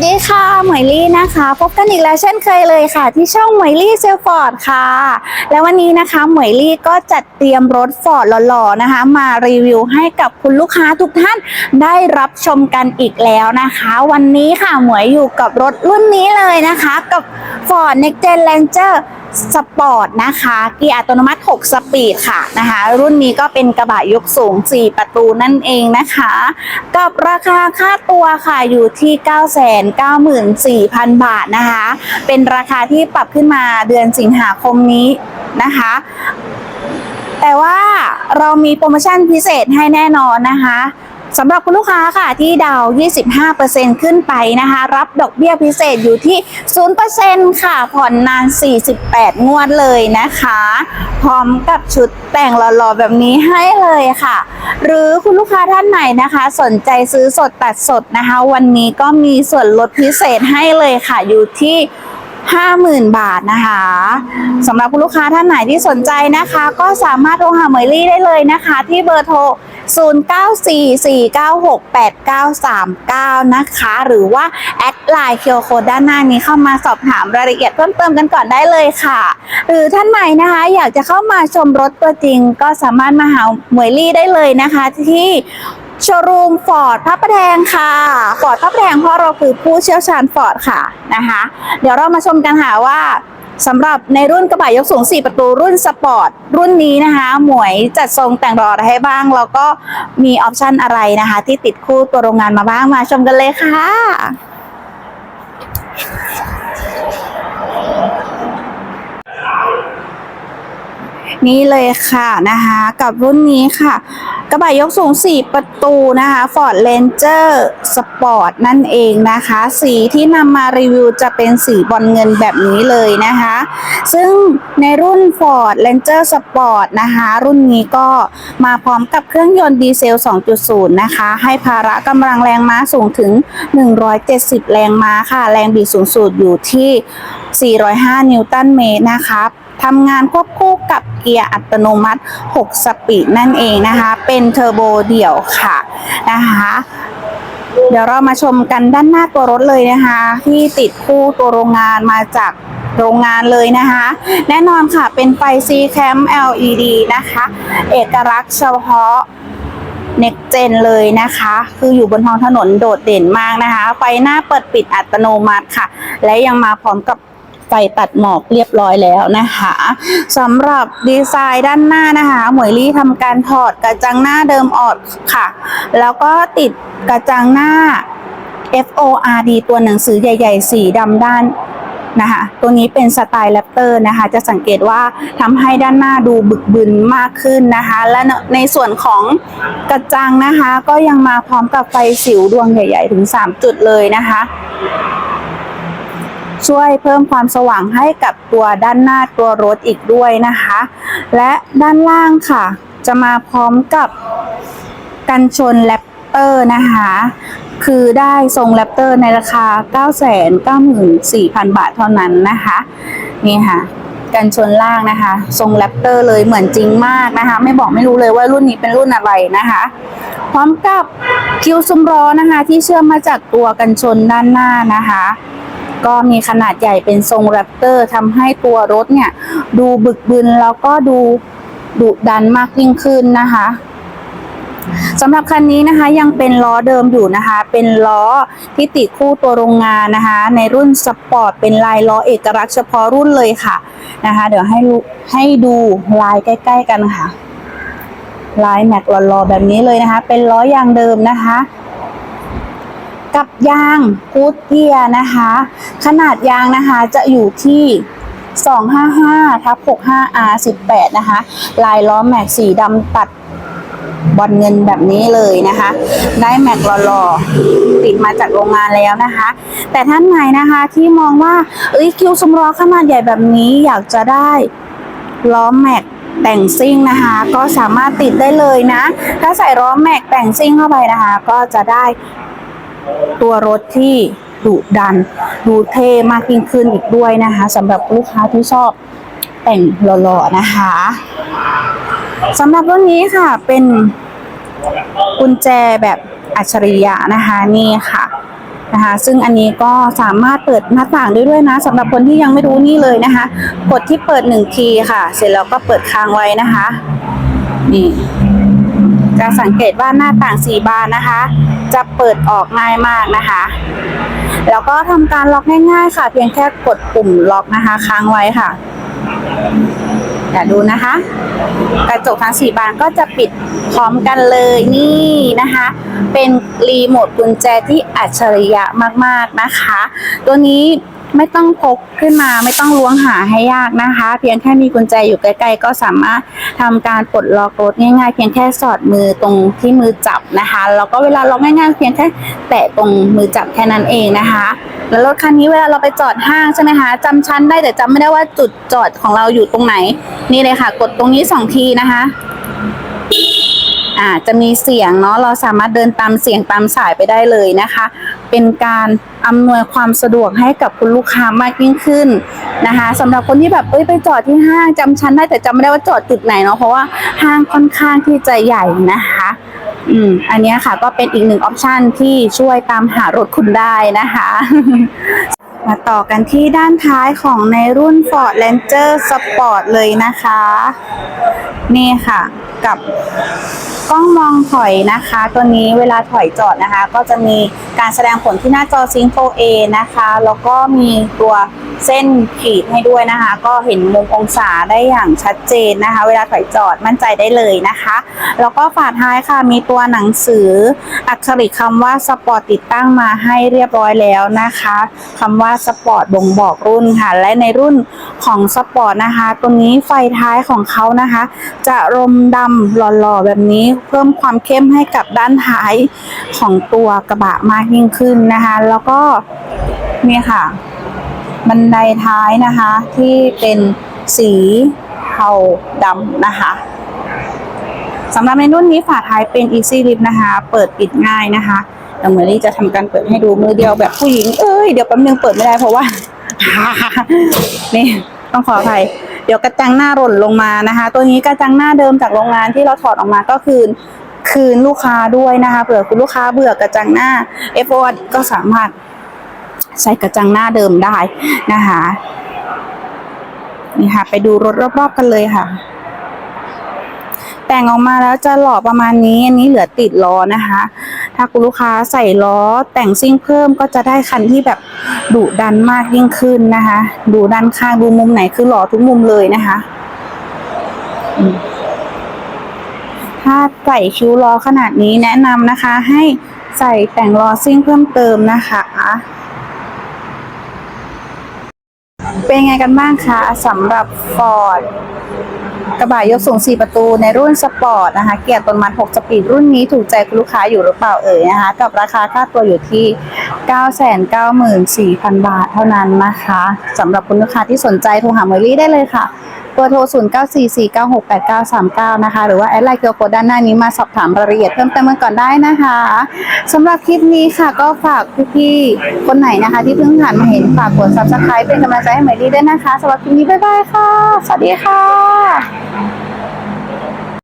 สดีค่ะหมวยลี่นะคะ พบกันอีกแล้วเช่นเคยเลยค่ะ ที่ช่องหมวยลี่เซลฟอร์ดค่ะ และวันนี้นะคะหมวยลี่ก็จัดเตรียมรถฟอร์ดหล่อๆนะคะ มารีวิวให้กับคุณลูกค้าทุกท่านได้รับชมกันอีกแล้วนะคะ วันนี้ค่ะหมวยอยู่กับรถรุ่นนี้เลยนะคะ กับ Ford Next Gen Ranger สปอร์ตนะคะเกียร์อัตโนมัติ 6 สปีดค่ะนะคะ รุ่นนี้ก็เป็นกระบะยกสูง 4 ประตูนั่นเองนะคะ กับราคาค่าตัวค่ะอยู่ที่ 994,000 บาทนะคะ เป็นราคาที่ปรับขึ้นมาเดือนสิงหาคมนี้นะคะ แต่ว่าเรามีโปรโมชั่นพิเศษให้แน่นอนนะคะ สำหรับคุณลูกค้าค่ะที่ดาว 25%ขึ้นไปนะคะ รับดอกเบี้ยพิเศษอยู่ที่ 0%ค่ะ ผ่อนนาน 48 งวดเลยนะคะ พร้อมกับชุดแต่งหล่อๆ แบบนี้ให้เลยค่ะ หรือคุณลูกค้าท่านไหนนะคะ สนใจซื้อสดตัดสดนะคะ วันนี้ก็มีส่วนลดพิเศษให้เลยค่ะอยู่ที่50,000 บาทนะคะสำหรับคุณลูกค้าท่านไหนที่สนใจนะคะ ก็สามารถโทรหาเมยลี่ได้เลยนะคะ ที่เบอร์โทร 0944968939 นะคะ หรือว่า แอดไลน์เคียวโคด้านหน้านี้เข้ามาสอบถามรายละเอียดเพิ่มเติมกันก่อนได้เลยค่ะ หรือท่านไหนนะคะ อยากจะเข้ามาชมรถตัวจริง ก็สามารถมาหาเหมยลี่ได้เลยนะคะที่โชว์รูมฟอร์ดพระประแดงค่ะฟอร์ดพระประแดงเพราะเราคือผู้เชี่ยวชาญฟอร์ดค่ะนะคะ เดี๋ยวเรามาชมกันค่ะว่า สำหรับในรุ่นกระบะยกสูง 4 ประตูรุ่นสปอร์ตรุ่นนี้นะคะ หมวยจัดทรงแต่งรออะไรให้บ้าง แล้วก็มีออปชันอะไรนะคะ ที่ติดคู่ตัวโรงงานมาบ้างมาชมกันเลยค่ะนี่เลยค่ะนะคะกับรุ่นนี้ค่ะ กระบะยกสูง 4 ประตูนะคะ Ford Ranger Sport นั่นเองนะคะ สีที่นำมารีวิวจะเป็นสีบอลเงินแบบนี้เลยนะคะ ซึ่งในรุ่น Ford Ranger Sport นะคะ รุ่นนี้ก็มาพร้อมกับเครื่องยนต์ดีเซล 2.0 นะคะ ให้ภาระกำลังแรงม้าสูงถึง 170 แรงม้าค่ะ แรงบิดสูงสุดอยู่ที่ 405 นิวตันเมตรนะคะ ทำงานควบคู่กับเกียร์อัตโนมัติ 6 สปีดนั่นเองนะคะ เป็นเทอร์โบเดี่ยวค่ะนะคะเดี๋ยวเรามาชมกันด้านหน้าตัวรถเลยนะคะ ที่ติดคู่ตัวโรงงานมาจากโรงงานเลยนะคะ แน่นอนค่ะเป็นไฟ C Cam LED นะคะ เอกลักษณ์เฉพาะ Next Gen เลยนะคะ คืออยู่บนท้องถนนโดดเด่นมากนะคะ ไฟหน้าเปิดปิดอัตโนมัติค่ะ และยังมาพร้อมกับ ไฟตัดหมอกเรียบร้อยแล้วนะคะสำหรับดีไซน์ด้านหน้านะคะ หมวยลี่ทำการถอดกระจังหน้าเดิมออกค่ะ แล้วก็ติดกระจังหน้า FORD ตัวหนังสือใหญ่ ๆ สีดำด้านนะคะตัวนี้เป็นสไตล์แรปเตอร์นะคะ จะสังเกตว่าทำให้ด้านหน้าดูบึกบึนมากขึ้นนะคะ และในส่วนของกระจังนะคะ ก็ยังมาพร้อมกับไฟสิวดวงใหญ่ ๆ ถึง 3 จุดเลยนะคะ ช่วยเพิ่มความสว่างให้กับตัวด้านหน้าตัวรถอีกด้วยนะคะ และด้านล่างค่ะ จะมาพร้อมกับกันชนแรปเตอร์นะคะ คือได้ทรงแรปเตอร์ในราคา 994,000 บาทเท่านั้นนะคะ นี่ค่ะกันชนล่างนะคะ ทรงแรปเตอร์เลยเหมือนจริงมากนะคะ ไม่บอกไม่รู้เลยว่ารุ่นนี้เป็นรุ่นอะไรนะคะ พร้อมกับคิวซุ้มล้อนะคะ ที่เชื่อมมาจากตัวกันชนด้านหน้านะคะ ก็มีขนาดใหญ่เป็นทรงแรปเตอร์ทำให้ตัวรถเนี่ย ดูบึกบึนแล้วก็ดูดุดันมากยิ่งขึ้นนะคะสำหรับคันนี้นะคะยังเป็นล้อเดิมอยู่นะคะ เป็นล้อที่ติดคู่ตัวโรงงานนะคะ ในรุ่นสปอร์ตเป็นลายล้อเอกลักษณ์เฉพาะรุ่นเลยค่ะนะคะ เดี๋ยวให้ให้ดูลายใกล้ ๆ กันค่ะ ลายแม็กหล่อๆแบบนี้เลยนะคะ เป็นล้อยางเดิมนะคะ กับยางกูดเกียร์นะคะ ขนาดยางนะคะจะอยู่ที่ 255ทับ 65 R 18 นะคะ ลายล้อแม็กสีดำตัดบอลเงินแบบนี้เลยนะคะ ได้แม็กหล่อๆติดมาจากโรงงานแล้วนะคะ แต่ท่านไหนนะคะที่มองว่า เอ้ยคิวสมรอขนาดใหญ่แบบนี้อยากจะได้ล้อแม็กแต่งซิ่งนะคะ ก็สามารถติดได้เลยนะ ถ้าใส่ล้อแม็กแต่งซิ่งเข้าไปนะคะ ก็จะได้ ตัวรถที่ดุดัน ดูเท่มากยิ่งขึ้นอีกด้วยนะคะสำหรับลูกค้าที่ชอบแต่งหล่อๆนะคะสำหรับรุ่นนี้ค่ะเป็นกุญแจแบบอัจฉริยะนะคะนี่ค่ะนะคะซึ่งอันนี้ก็สามารถเปิดหน้าต่างได้ด้วยนะสำหรับคนที่ยังไม่รู้นี่เลยนะคะ กดที่เปิดหนึ่งทีค่ะ เสร็จแล้วก็เปิดค้างไว้นะคะ นี่จะสังเกตว่าหน้าต่างสีบานนะคะ จะเปิดออกง่ายมากนะคะ แล้วก็ทำการล็อกง่าย ๆ ค่ะ เพียงแค่กดปุ่มล็อกนะคะ ค้างไว้ค่ะอย่าดูนะคะ กระจกทั้งสี่บานก็จะปิดพร้อมกันเลยนี่นะคะ เป็นรีโมทกุญแจที่อัจฉริยะมากๆนะคะ ตัวนี้ ไม่ต้องพกขึ้นมาไม่ต้องล้วงหาให้ยากนะคะ เพียงแค่มีกุญแจอยู่ใกล้ๆ ก็สามารถทำการปลดล็อกรถง่ายๆ เพียงแค่สอดมือตรงที่มือจับนะคะแล้วก็เวลาล็อกง่ายๆ เพียงแค่แตะตรงมือจับแค่นั้นเองนะคะ แล้วรถคันนี้เวลาเราไปจอดห้างใช่ไหมคะจำชั้นได้แต่จำไม่ได้ว่าจุดจอดของเราอยู่ตรงไหน นี่เลยค่ะ กดตรงนี้สองทีนะคะอ่าจะมีเสียงเนาะเราสามารถเดินตามเสียงตามสายไปได้เลยนะคะ เป็นการ อำนวยความสะดวกให้กับคุณลูกค้ามากยิ่งขึ้นนะคะสำหรับคนที่แบบเอ้ยไปจอดที่ห้างจำชั้นได้แต่จำไม่ได้ว่าจอดจุดไหนเนาะเพราะว่าห้างค่อนข้างที่จะใหญ่นะคะอืมอันนี้ค่ะก็เป็นอีกหนึ่งออปชันที่ช่วยตามหารถคุณได้นะคะมาต่อกันที่ด้านท้ายของในรุ่น Ford Ranger Sport เลยนะคะ นี่ค่ะ กับกล้องมองถอยนะคะ ตัวนี้เวลาถอยจอดนะคะ ก็จะมีการแสดงผลที่หน้าจอ Sync 4A นะคะ แล้วก็มีตัวเส้นขีดให้ด้วยนะคะ ก็เห็นมุมองศาได้อย่างชัดเจนนะคะ เวลาถอยจอดมั่นใจได้เลยนะคะ แล้วก็ฝาท้ายค่ะมีตัวหนังสืออักขริคำว่าสปอร์ตติดตั้งมาให้เรียบร้อยแล้วนะคะคำว่าสปอร์ตบ่งบอกรุ่นค่ะ และในรุ่นของสปอร์ตนะคะ ตัวนี้ไฟท้ายของเขานะคะ จะรมดำหล่อๆแบบนี้ เพิ่มความเข้มให้กับด้านท้ายของตัวกระบะมากยิ่งขึ้นนะคะ แล้วก็นี่ค่ะ บันไดท้ายนะคะที่เป็นสีเทาดำนะคะสำหรับในรุ่นนี้ฝาท้ายเป็น Easy Lift นะคะ เปิดปิดง่ายนะคะเดี๋ยวเมอรี่จะทำการเปิดให้ดูมือเดียวแบบผู้หญิง เอ้ย เดี๋ยวแป๊บนึงเปิดไม่ได้เพราะว่า นี่ ต้องขออภัย เดี๋ยวกระจังหน้าหล่นลงมานะคะ ตัวนี้กระจังหน้าเดิมจากโรงงานที่เราถอดออกมาก็คือคืนลูกค้าด้วยนะคะเผื่อคุณลูกค้าเบื่อกระจังหน้า f o ก็สามารถใส่กระจังหน้าเดิมได้นะคะนี่ค่ะ ไปดูรถรอบๆกันเลยค่ะ แต่งออกมาแล้วจะหล่อประมาณนี้ อันนี้เหลือติดล้อนะคะ ถ้าคุณลูกค้าใส่ล้อแต่งซิ่งเพิ่มก็จะได้คันที่แบบดุดันมากยิ่งขึ้นนะคะ ดูด้านข้างดูมุมไหนคือหล่อทุกมุมเลยนะคะถ้าใส่คิ้วล้อขนาดนี้แนะนำนะคะ ให้ใส่แต่งล้อซิ่งเพิ่มเติมนะคะ เป็นยังไงกันบ้างคะสำหรับ Ford กระบะยกสูง 4 ประตูในรุ่นสปอร์ตนะคะ เกียร์ตนมัน 6 สปีดรุ่นนี้ถูกใจคุณลูกค้าอยู่หรือเปล่าเอ่ยนะคะ กับราคาค่าตัวอยู่ที่ 994,000 บาทเท่านั้นนะคะสำหรับคุณลูกค้าที่สนใจโทรหาเมอรี่ได้เลยค่ะ บอร์โทร 0944968939 นะคะ หรือว่าแอดไลน์เกียวโคด้านหน้านี้มาสอบถามรายละเอียดเพิ่มเติมกันก่อนได้นะคะสำหรับคลิปนี้ค่ะก็ฝากพี่ๆคนไหนนะคะ ที่เพิ่งผ่านมาเห็นฝากกด subscribe เป็นกำลังใจให้เหมอรี่ด้วยนะคะสำหรับคลิปนี้บ๊ายบายค่ะ สวัสดีค่ะ